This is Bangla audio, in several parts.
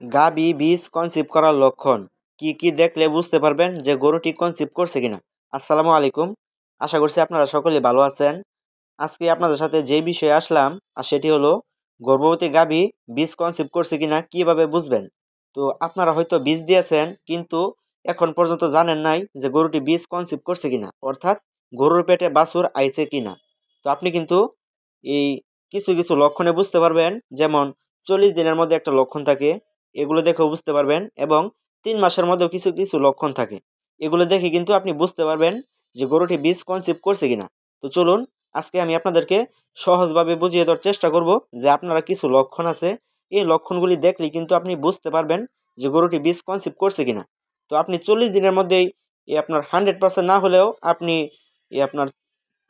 গাবি বীজ কনসিভ করার লক্ষণ কি কি দেখলে বুঝতে পারবেন যে গরুটি কনসিভ করছে কিনা? আসসালামু আলাইকুম। আশা করছি আপনারা সকলে ভালো আছেন। আজকে আপনাদের সাথে যে বিষয়ে আসলাম, আর সেটি হলো গর্ভবতী গাবি বীজ কনসিভ করছে কিনা কীভাবে বুঝবেন? তো আপনারা হয়তো বীজ দিয়েছেন, কিন্তু এখন পর্যন্ত জানেন নাই যে গরুটি বীজ কনসিভ করছে কিনা, অর্থাৎ গরুর পেটে বাছুর আইছে কিনা। তো আপনি কিন্তু এই কিছু কিছু লক্ষণে বুঝতে পারবেন, যেমন চল্লিশ দিনের মধ্যে একটা লক্ষণ থাকে এগুলো দেখেও বুঝতে পারবেন এবং তিন মাসের মধ্যেও কিছু কিছু লক্ষণ থাকে। এগুলো দেখে কিন্তু আপনি বুঝতে পারবেন যে গরুটি বীজ কনসিভ করছে কিনা। তো চলুন, আজকে আমি আপনাদেরকে সহজভাবে বুঝিয়ে দেওয়ার চেষ্টা করব যে আপনারা কিছু লক্ষণ আছে। এই লক্ষণগুলি দেখলেই কিন্তু আপনি বুঝতে পারবেন যে গরুটি বীজ কনসিভ করছে কিনা। তো আপনি চল্লিশ দিনের মধ্যেই আপনার হান্ড্রেড পার্সেন্ট না হলেও আপনি আপনার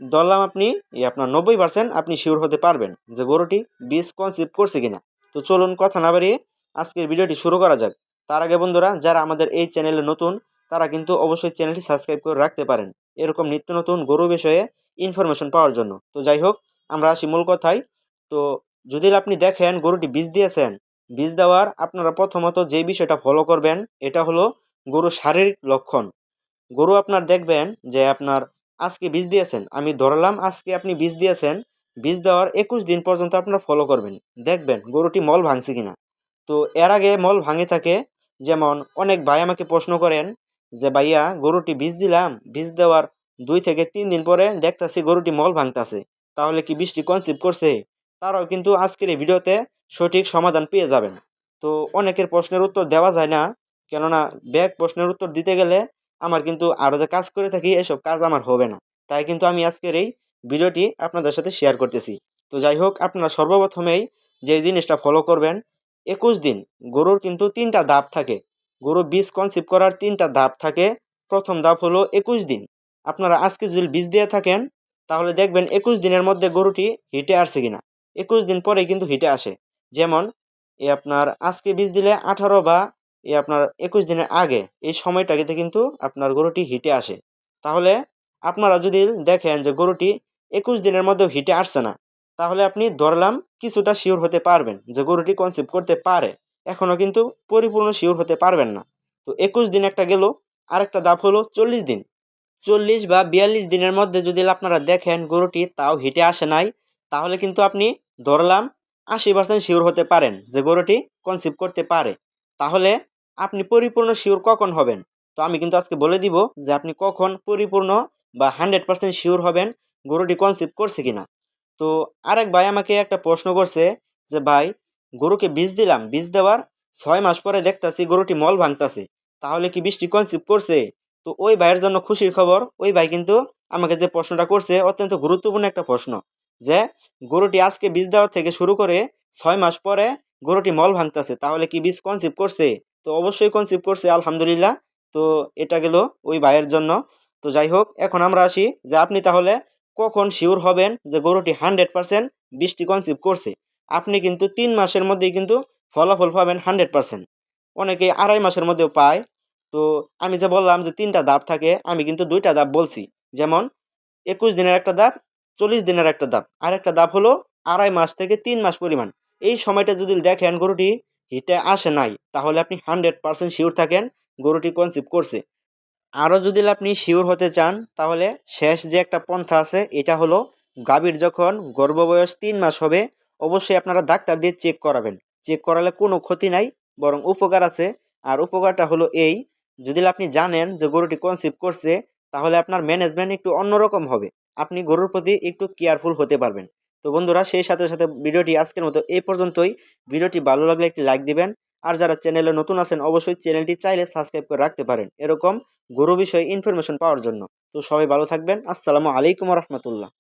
ধরলাম আপনি আপনার নব্বই পার্সেন্ট আপনি শিওর হতে পারবেন যে গরুটি বীজ কনসিভ করছে কিনা। তো চলুন, কথা না বাড়িয়ে আজকের ভিডিওটি শুরু করা যাক। তার আগে বন্ধুরা, যারা আমাদের এই চ্যানেলে নতুন, তারা কিন্তু অবশ্যই চ্যানেলটি সাবস্ক্রাইব করে রাখতে পারেন। এরকম নিত্য নতুন গরু বিষয়ে ইনফরমেশন পাওয়ার জন্য। তো যাই হোক, আমরা আসি মূল কথায়। তো যদি আপনি দেখেন গরুটি বীজ দিয়েছেন, বীজ দেওয়ার আপনারা প্রথমত যে বিষয়টা ফলো করবেন, এটা হলো গরু শারীরিক লক্ষণ। গরু আপনার দেখবেন যে আপনার আজকে বীজ দিয়েছেন, আমি ধরলাম আজকে আপনি বীজ দিয়েছেন, বীজ দেওয়ার একুশ দিন পর্যন্ত আপনারা ফলো করবেন। দেখবেন গরুটি মল ভাঙছে কিনা। তো এর আগে মল ভাঙে থাকে। যেমন অনেক ভাই আমাকে প্রশ্ন করেন যে, ভাইয়া, গরুটি বীজ দিলাম। বীজ দেওয়ার দুই থেকে তিন দিন পরে দেখতাছি গরুটি মল ভাঙতেছে। তাহলে কি বৃষ্টি কনসিভ করছে? তারাও কিন্তু আজকের এই ভিডিওতে সঠিক সমাধান পেয়ে যাবেন। তো অনেকের প্রশ্নের উত্তর দেওয়া যায় না। কেননা ব্যাগ প্রশ্নের উত্তর দিতে গেলে আমার কিন্তু আরও যে কাজ করে থাকি, এসব কাজ আমার হবে না। তাই কিন্তু আমি আজকের এই ভিডিওটি আপনাদের সাথে শেয়ার করতেছি। তো যাই হোক, আপনারা সর্বপ্রথমেই যে জিনিসটা ফলো করবেন একুশ দিন। গরুর কিন্তু তিনটা ধাপ থাকে। গরু বীজ কনসিভ করার তিনটা ধাপ থাকে। প্রথম ধাপ হলো একুশ দিন। আপনারা আজকে যদি বীজ দিয়ে থাকেন, তাহলে দেখবেন একুশ দিনের মধ্যে গরুটি হিটে আসছে কিনা। একুশ দিন পরে কিন্তু হিটে আসে। যেমন, এ আপনার আজকে বীজ দিলে আঠারো বা এ আপনার একুশ দিনের আগে, এই সময়টাকে কিন্তু আপনার গরুটি হিটে আসে। তাহলে আপনারা যদি দেখেন যে গরুটি একুশ দিনের মধ্যেও হিটে আসছে না তাহলে আপনি ধরলাম কিছুটা শিওর হতে পারবেন যে গরুটি কনসিভ করতে পারে। এখনও কিন্তু পরিপূর্ণ শিওর হতে পারবেন না। তো একুশ দিন একটা গেল, আরেকটা ধাপ হলো চল্লিশ দিন। চল্লিশ বা বিয়াল্লিশ দিনের মধ্যে যদি আপনারা দেখেন গরুটি তাও হিটে আসে নাই, তাহলে কিন্তু আপনি ধরলাম আশি পার্সেন্ট শিওর হতে পারেন যে গরুটি কনসিভ করতে পারে। তাহলে আপনি পরিপূর্ণ শিওর কখন হবেন? তো আমি কিন্তু আজকে বলে দিব যে আপনি কখন পরিপূর্ণ বা হান্ড্রেড পার্সেন্ট শিওর হবেন গরুটি কনসিভ করছে কিনা। তো আরেক ভাই আমাকে একটা প্রশ্ন করছে যে, ভাই, গরুকে বীজ দিলাম, বীজ দেওয়ার ছয় মাস পরে দেখতাছি গরুটি মল ভাঙতাছে, তাহলে কি বৃষ্টি কনসিভ করছে? তো ওই ভাইয়ের জন্য খুশির খবর, ওই ভাই কিন্তু আমাকে যে প্রশ্নটা করছে অত্যন্ত গুরুত্বপূর্ণ একটা প্রশ্ন যে, গরুটি আজকে বীজ দেওয়ার থেকে শুরু করে ছয় মাস পরে গরুটি মল ভাঙতেছে, তাহলে কি বীজ কনসিভ করছে? তো অবশ্যই কনসিভ করছে, আলহামদুলিল্লাহ। তো এটা গেল ওই ভাইয়ের জন্য। তো যাই হোক, এখন আমরা আসি যে, আপনি তাহলে কখন শিওর হবেন যে গরুটি হান্ড্রেড পার্সেন্ট বৃষ্টি কনসিভ করছে? আপনি কিন্তু তিন মাসের মধ্যেই কিন্তু ফলাফল পাবেন হান্ড্রেড পার্সেন্ট অনেকে আড়াই মাসের মধ্যেও পায়। তো আমি যে বললাম যে তিনটা দাপ থাকে, আমি কিন্তু দুইটা দাপ বলছি। যেমন একুশ দিনের একটা দাপ চল্লিশ দিনের একটা দাপ আর একটা ধাপ হলো আড়াই মাস থেকে তিন মাস পরিমাণ। এই সময়টা যদি দেখেন গরুটি, হিটে আসে নাই, তাহলে আপনি হান্ড্রেড পার্সেন্ট শিওর থাকেন গরুটি কনসিভ করছে। আরও যদি আপনি শিওর হতে চান, তাহলে শেষ যে একটা পন্থা আছে, এটা হলো গাভীর যখন গর্ভবয়স তিন মাস হবে, অবশ্যই আপনারা ডাক্তার দিয়ে চেক করাবেন। চেক করালে কোনো ক্ষতি নাই, বরং উপকার আছে। আর উপকারটা হলো এই, যদি আপনি জানেন যে গরুটি কনসিভ করছে, তাহলে আপনার ম্যানেজমেন্ট একটু অন্যরকম হবে। আপনি গরুর প্রতি একটু কেয়ারফুল হতে পারবেন। তো বন্ধুরা, সেই সাথে সাথে ভিডিওটি আজকের মতো এই পর্যন্তই। ভিডিওটি ভালো লাগলে একটি লাইক দিবেন। আর যারা চ্যানেলে নতুন আছেন, অবশ্যই চ্যানেলটি চাইলে সাবস্ক্রাইব করে রাখতে পারেন। এরকম গুরু বিষয়ে ইনফরমেশন পাওয়ার জন্য। তো সবাই ভালো থাকবেন। আসসালামু আলাইকুম রহমতুল্লাহ।